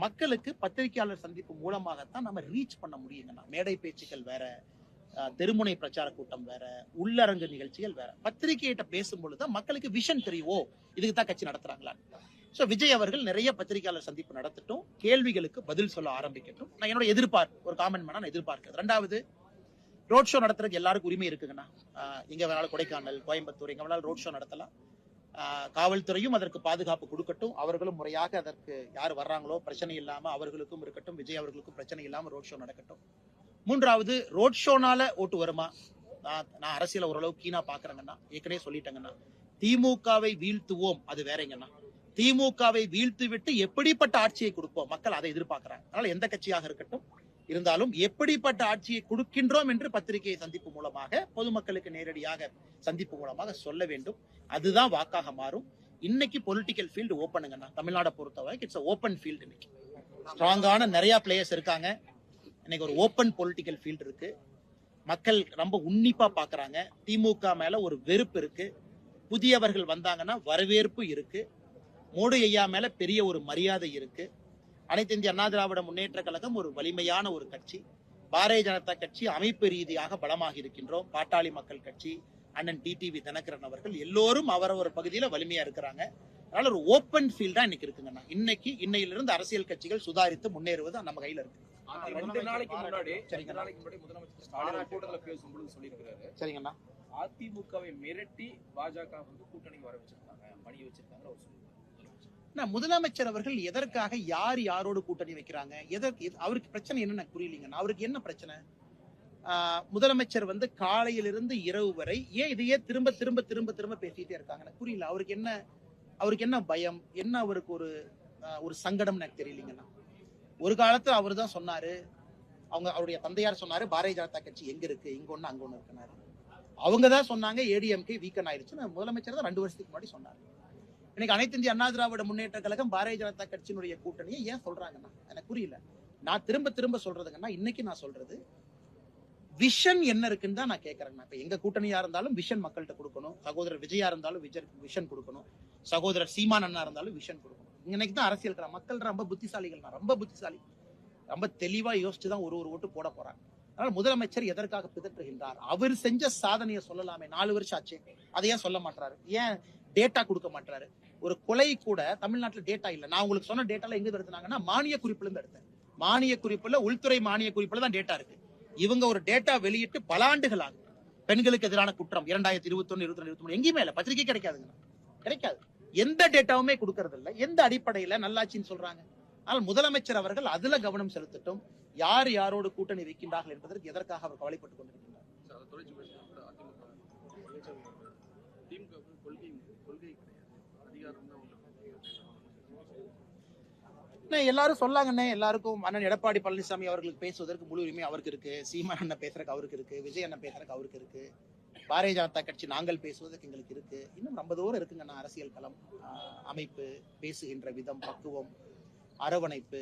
மக்களுக்கு பத்திரிகையாளர் சந்திப்பு மூலமாகத்தான் நம்ம ரீச் பண்ண முடியுங்கண்ணா மேடை பேச்சுக்கள் வேற தெருமுனை பிரச்சார கூட்டம் வேற உள்ளரங்கு நிகழ்ச்சிகள் வேற. பத்திரிகையிட்ட பேசும்பொழுது தான் மக்களுக்கு விஷன் தெரியுவோ இதுக்கு தான் கட்சி நடத்துறாங்களா சோ விஜய் அவர்கள் நிறைய பத்திரிகையாளர் சந்திப்பு நடத்தட்டும் கேள்விகளுக்கு பதில் சொல்ல ஆரம்பிக்கட்டும். நான் என்னோட எதிர்பார்ப்பு ஒரு காமெண்ட் பண்ணா நான் எதிர்பார்க்கிறது. ரெண்டாவது ரோட் ஷோ நடத்துறதுக்கு எல்லாருக்கும் உரிமை இருக்குங்கண்ணா. எங்க வேணாலும் கொடைக்கானல் கோயம்புத்தூர் எங்க வேணாலும் ரோட் ஷோ நடத்தலாம். காவல்துறையும் அதற்கு பாதுகாப்பு கொடுக்கட்டும். அவர்களும் முறையாக அதற்கு யார் வர்றாங்களோ பிரச்சனை இல்லாம அவர்களுக்கும் இருக்கட்டும் விஜய் அவர்களுக்கும் பிரச்சனை இல்லாம ரோட் ஷோ நடக்கட்டும். மூன்றாவது ரோட் ஷோனால ஓட்டு வருமா? நான் நான் அரசியல ஓரளவு கீனா பாக்குறேங்கண்ணா. ஏற்கனவே சொல்லிட்டேங்கண்ணா. திமுகவை வீழ்த்துவோம் அது வேறங்கண்ணா. திமுகவை வீழ்த்து விட்டு எப்படிப்பட்ட ஆட்சியை கொடுப்போம்? மக்கள் அதை எதிர்பார்க்கறாங்க. அதனால எந்த கட்சியாக இருக்கட்டும் இருந்தாலும் எப்படிப்பட்ட ஆட்சியை கொடுக்கின்றோம் என்று பத்திரிகையை சந்திப்பு மூலமாக பொதுமக்களுக்கு நேரடியாக சந்திப்பு மூலமாக சொல்ல வேண்டும். அதுதான் வாக்காக மாறும். இன்னைக்கு பொலிட்டிக்கல் ஃபீல்டு ஓப்பனுங்கண்ணா தமிழ்நாடை பொறுத்தவரை இட்ஸ் ஓப்பன் ஃபீல்டு இன்னைக்கு. ஸ்ட்ராங்கான நிறைய பிளேயர்ஸ் இருக்காங்க. இன்னைக்கு ஒரு ஓப்பன் பொலிட்டிக்கல் ஃபீல்டு இருக்கு. மக்கள் ரொம்ப உன்னிப்பா பாக்குறாங்க. திமுக மேல ஒரு வெறுப்பு இருக்கு. புதியவர்கள் வந்தாங்கன்னா வரவேற்பு இருக்கு. மோடி ஐயா மேல பெரிய ஒரு மரியாதை இருக்கு. அனைத்து இந்திய அண்ணா திராவிட முன்னேற்ற கழகம் ஒரு வலிமையான ஒரு கட்சி. பாரதிய ஜனதா கட்சி அமைப்பு ரீதியாக பலமாக இருக்கின்றோம். பாட்டாளி மக்கள் கட்சி அண்ணன் டிடிவி தினகரன் அவர்கள் எல்லோரும் அவரவர் பகுதியில வலிமையா இருக்கிறாங்க. அதனால ஒரு ஓப்பன் ஃபீல்டா இன்னைக்கு இருக்குங்கண்ணா. இன்னைக்கு இன்னையிலிருந்து அரசியல் கட்சிகள் சுதாரித்து முன்னேறுவது நம்ம கையில இருக்கு. ரெண்டு நாளைக்கு முன்னாடி ரெண்டு சரிங்கண்ணா. நாளைக்கு முன்னாடி முதலமைச்சர் ஸ்டாலின் கூட்டத்துல பேசும்பொழுது சொல்லியிருக்கிறாரு. சரிங்கண்ணா. அதிமுகவை மிரட்டி பாஜக வந்து கூட்டணிக்கு வர வச்சிருக்காங்க பணி வச்சிருக்காங்க அவர் சொல்லியிருக்காரு. நான் முதலமைச்சர் அவர்கள் எதற்காக யார் யாரோடு கூட்டணி வைக்கிறாங்க? எதற்கு அவருக்கு பிரச்சனை என்னன்னு எனக்கு புரியலீங்கண்ணா அவருக்கு என்ன பிரச்சனை? முதலமைச்சர் வந்து காலையிலிருந்து இரவு வரை ஏன் இதையே திரும்ப திரும்ப திரும்ப திரும்ப பேசிட்டே இருக்காங்க எனக்கு புரியல. அவருக்கு என்ன அவருக்கு என்ன பயம்? என்ன அவருக்கு ஒரு ஒரு சங்கடம் எனக்கு தெரியலீங்கண்ணா ஒரு காலத்துல அவர் தான் சொன்னாரு. அவங்க அவருடைய தந்தையார் சொன்னாரு பாரதிய ஜனதா கட்சி எங்க இருக்கு? இங்க ஒண்ணு அங்க ஒண்ணு இருக்குனாரு அவங்க தான் சொன்னாங்க ஏடிஎம்கே வீக்கன் ஆயிடுச்சுன்னு முதலமைச்சர் தான் ரெண்டு வருஷத்துக்கு முன்னாடி சொன்னாரு. இன்னைக்கு அனைத்து இந்திய அண்ணா திராவிட முன்னேற்ற கழகம் பாரதிய ஜனதா கட்சியினுடைய கூட்டணியை ஏன் சொல்றாங்கன்னா எனக்கு புரியல. நான் திரும்ப திரும்ப சொல்றதுங்கன்னா இன்னைக்கு நான் சொல்றது விஷன் என்ன இருக்குன்னு தான் நான் கேட்கறேன் இப்ப எங்க கூட்டணியா இருந்தாலும் விஷன் மக்கள்கிட்ட கொடுக்கணும். சகோதரர் விஜயா இருந்தாலும் விஜய் விஷன் கொடுக்கணும். சகோதரர் சீமான் அண்ணா இருந்தாலும் விஷன் கொடுக்கணும். இன்னைக்கு தான் அரசியல் இருக்கிற மக்கள் ரொம்ப புத்திசாலிகள் ரொம்ப புத்திசாலி. ரொம்ப தெளிவா யோசிச்சு தான் ஒரு ஒரு ஓட்டு போட போறாங்க. அதனால முதலமைச்சர் எதற்காக பிதற்றுகின்றார்? அவர் செஞ்ச சாதனையை சொல்லலாமே. நாலு வருஷம் ஆச்சு. அதை ஏன் சொல்ல மாட்டாரு ஏன் டேட்டா கொடுக்க மாட்டாரு ஒரு கொலை கூட தமிழ்நாட்டுல டேட்டா இல்ல. நான் உங்களுக்கு சொன்ன டேட்டால எங்க எடுத்தாங்கன்னா மானிய குறிப்புல இருந்து எடுத்தேன். மானிய குறிப்புல உள்துறை மானிய குறிப்புல தான் டேட்டா இருக்கு. இவங்க ஒரு டேட்டா வெளியிட்டு பல ஆண்டுகள் ஆகும் பெண்களுக்கு எதிரான குற்றம் இரண்டாயிரத்தி இருபத்தொன்னு இருபத்தி இருபத்தி மூணு எங்கேயுமே இல்லை. பத்திரிகை கிடைக்காதுங்க கிடைக்காது. எந்த டேட்டாவுமே கொடுக்கறது இல்லை. எந்த அடிப்படையில நல்லாட்சின்னு சொல்றாங்க. ஆனால் முதலமைச்சர் அவர்கள் அதுல கவனம் செலுத்தட்டும். யார் யாரோடு கூட்டணி வைக்கின்றார்கள் என்பதற்கு எதற்காக அவர் கவலைப்பட்டுக் கொண்டிருக்கிறார் தொடர்ச்சி பேசுகிறப்ப அதிமுக பழனிசாமி அவர்கள் திமுகவுக்கு கொள்கை கொள்கை கிடையாது அதிகாரம் தான் அண்ணே, எல்லாரும் சொல்லாங்கண்ணே. எல்லாருக்கும் அண்ணன் எடப்பாடி பழனிசாமி அவர்களுக்கு பேசுவதற்கு முழு உரிமை அவருக்கு இருக்கு. சீமான் அண்ணன் பேசுறதுக்கு அவருக்கு இருக்கு. விஜய் அண்ணன் பேசுறதுக்கு அவருக்கு இருக்கு. பாரதிய ஜனதா கட்சி நாங்கள் பேசுவதற்கு எங்களுக்கு இருக்கு. இன்னும் ரொம்ப தூரம் இருக்குங்கண்ணா அரசியல் களம். அமைப்பு பேசுகின்ற விதம் பக்குவம் அரவணைப்பு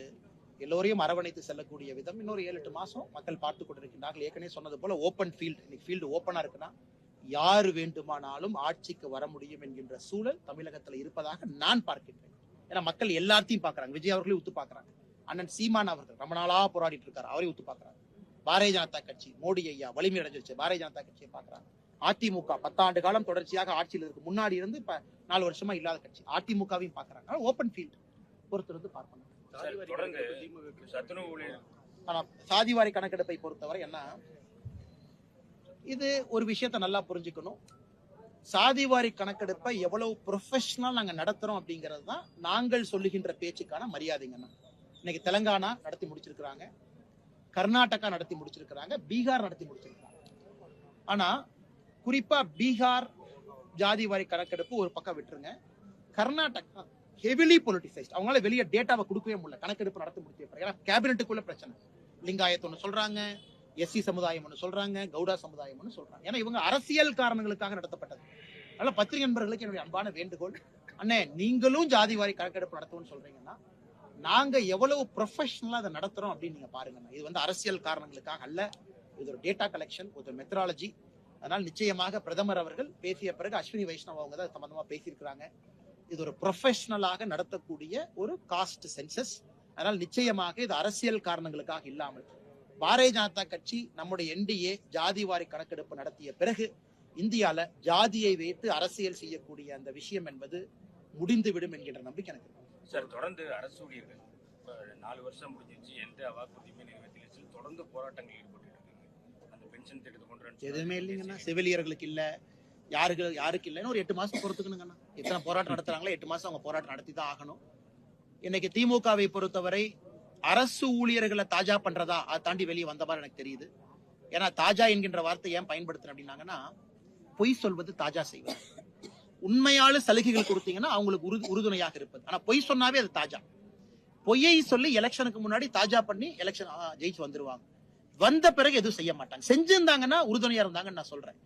எல்லோரையும் அரவணைத்து செல்லக்கூடிய விதம். இன்னொரு ஏழு எட்டு மாசம் மக்கள் பார்த்து கொண்டிருக்கின்றார்கள் ஏற்கனவே சொன்னது போல ஓப்பன் ஃபீல்டு இன்னைக்கு ஃபீல்டு ஓப்பனா இருக்குன்னா யார் வேண்டுமானாலும் ஆட்சிக்கு வர முடியும் என்கின்ற சூழல் தமிழகத்துல இருப்பதாக நான் பார்க்கின்றேன். ஏன்னா மக்கள் எல்லாத்தையும் பாக்குறாங்க விஜய் அவர்களையும் உத்து பாக்குறாங்க அண்ணன் சீமான் அவர்கள் ரொம்ப நாளா போராடிட்டு இருக்காரு. அவரையும் உத்து பாக்குறாங்க பாரதிய ஜனதா கட்சி மோடி ஐயா வலிமை அடைஞ்சிருச்சு பாரதிய ஜனதா கட்சியை பாக்குறாங்க அதிமுக பத்தாண்டு காலம் தொடர்ச்சியாக ஆட்சியில் இருக்கு. முன்னாடி இருந்து இப்ப நாலு வருஷமா இல்லாத கட்சி. அதிமுகவையும் பாக்குறாங்க ஓப்பன் ஃபீல்ட் பொறுத்து இருந்து பார்க்கணும். ஆனா சாதிவாரி கணக்கெடுப்பை பொறுத்தவரை என்ன? இது ஒரு விஷயத்த நல்லா புரிஞ்சுக்கணும். சாதிவாரி கணக்கெடுப்பை எவ்வளவு ப்ரொஃபஷனல் நாங்கள் நடத்துறோம் அப்படிங்கிறது தான் நாங்கள் சொல்லுகின்ற பேச்சுக்கான மரியாதைங்கண்ணா இன்னைக்கு தெலங்கானா நடத்தி முடிச்சிருக்கிறாங்க. கர்நாடகா நடத்தி முடிச்சிருக்கிறாங்க. பீகார் நடத்தி முடிச்சிருக்கிறாங்க. ஆனா குறிப்பாக பீகார் ஜாதிவாரி கணக்கெடுப்பு ஒரு பக்கம் விட்டுருங்க. கர்நாடகா ஹெவிலி பொலிட்டிசைஸ்ட் அவங்களால வெளியே டேட்டாவை கொடுக்கவே முடியல. கணக்கெடுப்பு நடத்தி முடிச்சு ஏன்னா கேபினெட்டுக்குள்ள பிரச்சனை. லிங்காயத்து ஒன்று சொல்றாங்க. எஸ்சி சமுதாயம் ஒன்று சொல்றாங்க கவுடா சமுதாயம் ஒன்று சொல்றாங்க. ஏன்னா இவங்க அரசியல் காரணங்களுக்காக நடத்தப்பட்டது. அதனால பத்திரிகை நண்பர்களுக்கு என்னுடைய அன்பான வேண்டுகோள். அண்ணே நீங்களும் ஜாதி வாரி கணக்கெடுப்பு நடத்துவோம்னு சொல்றீங்கன்னா நாங்க எவ்வளவு ப்ரொஃபஷனலா அதை நடத்துறோம் அப்படின்னு நீங்க பாருங்கண்ணா இது வந்து அரசியல் காரணங்களுக்காக அல்ல. இது ஒரு டேட்டா கலெக்ஷன் ஒரு மெத்தடாலஜி அதனால் நிச்சயமாக பிரதமர் அவர்கள் பேசிய பிறகு அஸ்வினி வைஷ்ணவ் அவங்க தான் சம்பந்தமா பேசியிருக்கிறாங்க. இது ஒரு ப்ரொஃபஷனலாக நடத்தக்கூடிய ஒரு காஸ்ட் சென்சஸ் அதனால் நிச்சயமாக இது அரசியல் காரணங்களுக்காக இல்லாமல் பாரதிய ஜனதா கட்சி நம்முடைய என்டிஏ ஜாதி வாரி கணக்கெடுப்பு நடத்திய பிறகு இந்தியால ஜாதியை வைத்து அரசியல் செய்யக்கூடிய அந்த விஷயம் என்பது முடிந்துவிடும் என்கின்ற நம்பிக்கை எனக்கு. சார் தொடர்ந்து அரசு ஊழியர்கள் நாலு வருஷம் முடிஞ்சிருச்சு எந்த வாக்குறுதியுமே நிறைவேற்றல தொடர்ந்து போராட்டங்கள் ஈடுபட்டு அந்த பென்ஷன் திட்டத்தை கொண்டு எதுவுமே இல்லைங்கண்ணா. செவிலியர்களுக்கு இல்ல. யாருக்கு யாருக்கு இல்லைன்னு ஒரு எட்டு மாசம் பொறுத்துக்கணுங்கண்ணா. எத்தனை போராட்டம் நடத்துறாங்களோ எட்டு மாசம் அவங்க போராட்டம் நடத்தி தான் ஆகணும். இன்னைக்கு திமுகவை பொறுத்தவரை அரசு ஊழியர்களை தாஜா பண்றதா அதை தாண்டி வெளியே வந்த மாதிரி எனக்கு தெரியுது. ஏன்னா தாஜா என்கின்ற வார்த்தை ஏன் பயன்படுத்துறேன் அப்படின்னாங்கன்னா பொய் சொல்வது தாஜா செய்வது. உண்மையால சலுகைகள் கொடுத்தீங்கன்னா அவங்களுக்கு உறு உறுதுணையாக இருப்பது. ஆனா பொய் சொன்னாவே அது தாஜா. பொய்யை சொல்லி எலெக்ஷனுக்கு முன்னாடி தாஜா பண்ணி எலெக்ஷன் ஜெயிச்சு வந்துருவாங்க. வந்த பிறகு எதுவும் செய்ய மாட்டாங்க. செஞ்சிருந்தாங்கன்னா உறுதுணையா இருந்தாங்கன்னு நான் சொல்றேன்.